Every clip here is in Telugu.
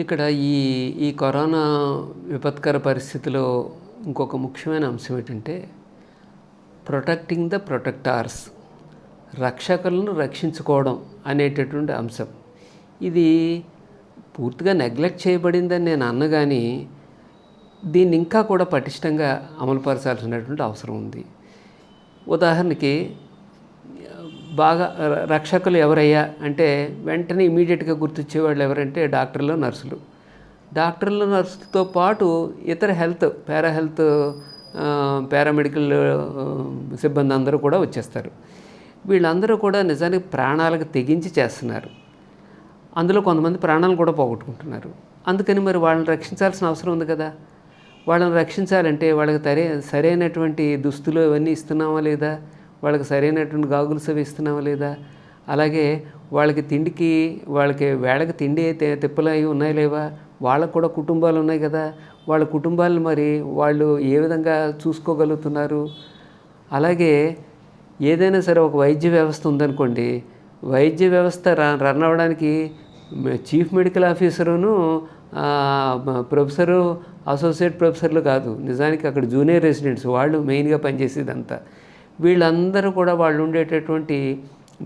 ఇక్కడ ఈ ఈ కరోనా విపత్కర పరిస్థితిలో ఇంకొక ముఖ్యమైన అంశం ఏంటంటే ప్రొటెక్టింగ్ ద ప్రొటెక్టార్స్ రక్షకులను రక్షించుకోవడం అనేటటువంటి అంశం. ఇది పూర్తిగా నెగ్లెక్ట్ చేయబడిందని నేను అన్నగాని దీన్ని ఇంకా కూడా పటిష్టంగా అమలుపరచాల్సినటువంటి అవసరం ఉంది. ఉదాహరణకి బాగా ర- రక్షకులు ఎవరయ్యా అంటే వెంటనే ఇమీడియట్గా గుర్తొచ్చేవాళ్ళు ఎవరంటే డాక్టర్లు నర్సులు. డాక్టర్లు నర్సులతో పాటు ఇతర హెల్త్ పారా హెల్త్ పారామెడికల్ సిబ్బంది అందరూ కూడా వచ్చేస్తారు. వీళ్ళందరూ కూడా నిజానికి ప్రాణాలకు తెగించి చేస్తున్నారు. అందులో కొంతమంది ప్రాణాలు కూడా పోగొట్టుకుంటున్నారు. అందుకని మరి వాళ్ళని రక్షించాల్సిన అవసరం ఉంది కదా? వాళ్ళని రక్షించాలంటే వాళ్ళకి సరే సరైనటువంటి దుస్తులు అవన్నీ ఇస్తున్నామా లేదా? వాళ్ళకి సరైనటువంటి గాగుల్స్ అవి లేదా? అలాగే వాళ్ళకి తిండికి వాళ్ళకి వేళకి తిండి అయితే తిప్పలు అవి ఉన్నాయి లేవా? వాళ్ళకు కూడా కుటుంబాలు ఉన్నాయి కదా? వాళ్ళ కుటుంబాలను మరి వాళ్ళు ఏ విధంగా చూసుకోగలుగుతున్నారు? అలాగే ఏదైనా సరే ఒక వైద్య వ్యవస్థ ఉందనుకోండి వైద్య వ్యవస్థ రన్ అవ్వడానికి చీఫ్ మెడికల్ ఆఫీసరును ప్రొఫెసరు అసోసియేట్ ప్రొఫెసర్లు కాదు నిజానికి అక్కడ జూనియర్ రెసిడెంట్స్ వాళ్ళు మెయిన్గా పనిచేసేదంతా. వీళ్ళందరూ కూడా వాళ్ళు ఉండేటటువంటి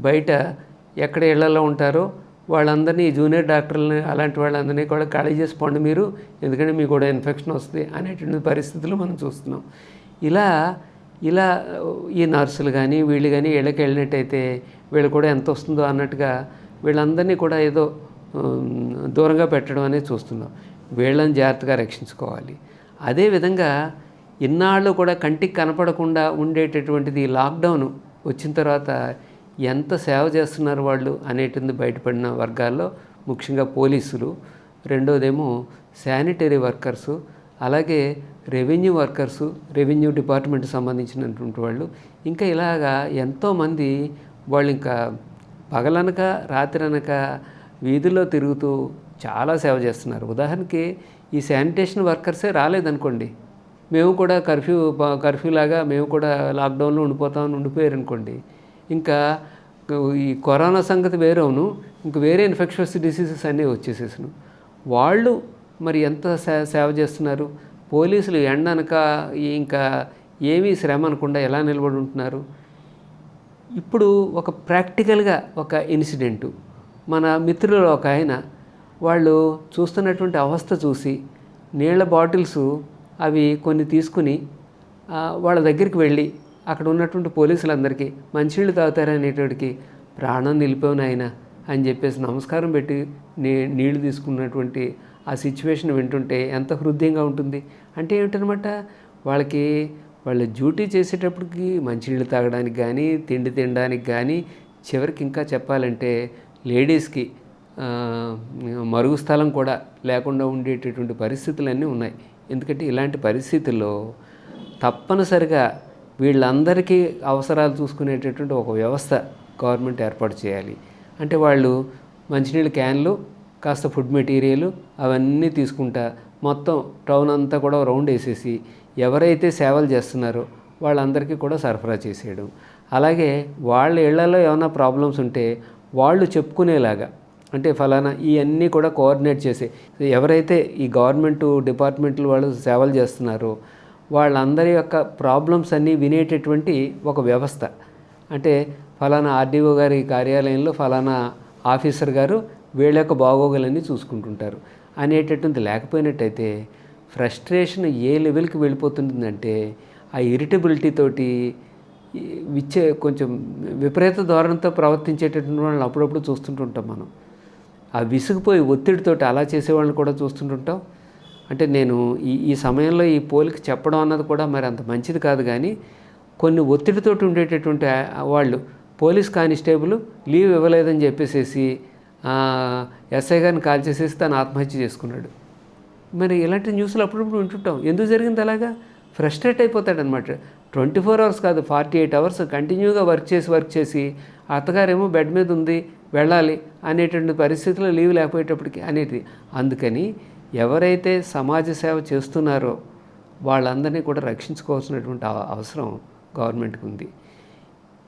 బయట ఎక్కడ ఇళ్ళలో ఉంటారో వాళ్ళందరినీ జూనియర్ డాక్టర్లని అలాంటి వాళ్ళందరినీ కూడా ఖాళీ చేసి పండు మీరు ఎందుకంటే మీకు కూడా ఇన్ఫెక్షన్ వస్తుంది అనేటువంటి పరిస్థితులు మనం చూస్తున్నాం. ఇలా ఇలా ఈ నర్సులు కానీ వీళ్ళు కానీ వీళ్ళకి వెళ్ళినట్టయితే వీళ్ళు కూడా ఎంత వస్తుందో అన్నట్టుగా వీళ్ళందరినీ కూడా ఏదో దూరంగా పెట్టడం అనేది చూస్తున్నాం. వీళ్ళని జాగ్రత్తగా రక్షించుకోవాలి. అదేవిధంగా ఇన్నాళ్ళు కూడా కంటికి కనపడకుండా ఉండేటటువంటిది లాక్డౌన్ వచ్చిన తర్వాత ఎంత సేవ చేస్తున్నారు వాళ్ళు అనేటిది బయటపడిన వర్గాల్లో ముఖ్యంగా పోలీసులు. రెండోదేమో శానిటరీ వర్కర్సు అలాగే రెవెన్యూ వర్కర్సు రెవెన్యూ డిపార్ట్మెంట్ సంబంధించినటువంటి వాళ్ళు. ఇంకా ఇలాగా ఎంతోమంది వాళ్ళు ఇంకా పగలనక రాత్రనక వీధుల్లో తిరుగుతూ చాలా సేవ చేస్తున్నారు. ఉదాహరణకి ఈ శానిటేషన్ వర్కర్సే రాలేదనుకోండి. మేము కూడా కర్ఫ్యూ కర్ఫ్యూ లాగా మేము కూడా లాక్డౌన్లో ఉండిపోతామని ఉండిపోయారు అనుకోండి. ఇంకా ఈ కరోనా సంగతి వేరేను ఇంక వేరే ఇన్ఫెక్షన్స్ డిసీజెస్ అన్నీ వచ్చేసేసాను. వాళ్ళు మరి ఎంత సేవ చేస్తున్నారు? పోలీసులు ఎండనక ఇంకా ఏమీ శ్రమ అనకుండా ఎలా నిలబడి ఉంటున్నారు? ఇప్పుడు ఒక ప్రాక్టికల్గా ఒక ఇన్సిడెంటు. మన మిత్రులు ఒక ఆయన వాళ్ళు చూస్తున్నటువంటి అవస్థ చూసి నీళ్ళ బాటిల్స్ అవి కొన్ని తీసుకుని వాళ్ళ దగ్గరికి వెళ్ళి అక్కడ ఉన్నటువంటి పోలీసులందరికీ మంచినీళ్ళు తాగుతారనేటోడికి ప్రాణం నిలిపోయినాయన అని చెప్పేసి నమస్కారం పెట్టి నీ నీళ్ళు తీసుకున్నటువంటి ఆ సిచ్యువేషన్ వింటుంటే ఎంత హృదయంగా ఉంటుంది. అంటే ఏమిటనమాట వాళ్ళకి వాళ్ళ డ్యూటీ చేసేటప్పటికి మంచినీళ్ళు తాగడానికి కానీ తిండి తినడానికి కానీ చివరికి ఇంకా చెప్పాలంటే లేడీస్కి మరుగు స్థలం కూడా లేకుండా ఉండేటటువంటి పరిస్థితులన్నీ ఉన్నాయి. ఎందుకంటే ఇలాంటి పరిస్థితుల్లో తప్పనిసరిగా వీళ్ళందరికీ అవసరాలు చూసుకునేటటువంటి ఒక వ్యవస్థ గవర్నమెంట్ ఏర్పాటు చేయాలి. అంటే వాళ్ళు మంచినీళ్ళ క్యాన్లు కాస్త ఫుడ్ మెటీరియల్ అవన్నీ తీసుకుంటా మొత్తం టౌన్ అంతా కూడా రౌండ్ వేసేసి ఎవరైతే సేవలు చేస్తున్నారో వాళ్ళందరికీ కూడా సరఫరా చేసేయడం. అలాగే వాళ్ళ ఇళ్ళలో ఏమైనా ప్రాబ్లమ్స్ ఉంటే వాళ్ళు చెప్పుకునేలాగా అంటే ఫలానా ఇవన్నీ కూడా కోఆర్డినేట్ చేసే ఎవరైతే ఈ గవర్నమెంట్ డిపార్ట్మెంట్లు వాళ్ళు సేవలు చేస్తున్నారో వాళ్ళందరి యొక్క ప్రాబ్లమ్స్ అన్నీ వినేటటువంటి ఒక వ్యవస్థ. అంటే ఫలానా ఆర్డీఓ గారి కార్యాలయంలో ఫలానా ఆఫీసర్ గారు వీళ్ళ యొక్క బాగోగులన్నీ చూసుకుంటుంటారు. అనేటటువంటి లేకపోయినట్టయితే ఫ్రస్ట్రేషన్ ఏ లెవెల్కి వెళ్ళిపోతుందంటే ఆ ఇరిటబిలిటీ తోటి విచ్చే కొంచెం విపరీత ధోరణితో ప్రవర్తించేటటువంటి వాళ్ళని అప్పుడప్పుడు చూస్తుంటుంటాం మనం. ఆ విసిగిపోయి ఒత్తిడితోటి అలా చేసేవాళ్ళని కూడా చూస్తుంటుంటాం. అంటే నేను ఈ ఈ సమయంలో ఈ పోలిక చెప్పడం అన్నది కూడా మరి అంత మంచిది కాదు కానీ కొన్ని ఒత్తిడితోటి ఉండేటటువంటి వాళ్ళు పోలీస్ కానిస్టేబుల్ లీవ్ ఇవ్వలేదని చెప్పేసేసి ఎస్ఐ గారిని కాల్ చేసేసి తను ఆత్మహత్య చేసుకున్నాడు. మరి ఇలాంటి న్యూస్లు అప్పుడప్పుడు వింటుంటాం. ఎందుకు జరిగింది అలాగా? ఫ్రస్ట్రేట్ అయిపోతాడనమాట ట్వంటీ ఫోర్ అవర్స్ కాదు ఫార్టీ ఎయిట్ అవర్స్ కంటిన్యూగా వర్క్ చేసి వర్క్ చేసి అత్తగారేమో బెడ్ మీద ఉంది వెళ్ళాలి అనేటువంటి పరిస్థితిలో లీవ్ లేకపోయేటప్పటికి అనేది అందుకని ఎవరైతే సమాజ సేవ చేస్తున్నారో వాళ్ళందరినీ కూడా రక్షించుకోవాల్సినటువంటి అవ- అవసరం గవర్నమెంట్కి ఉంది.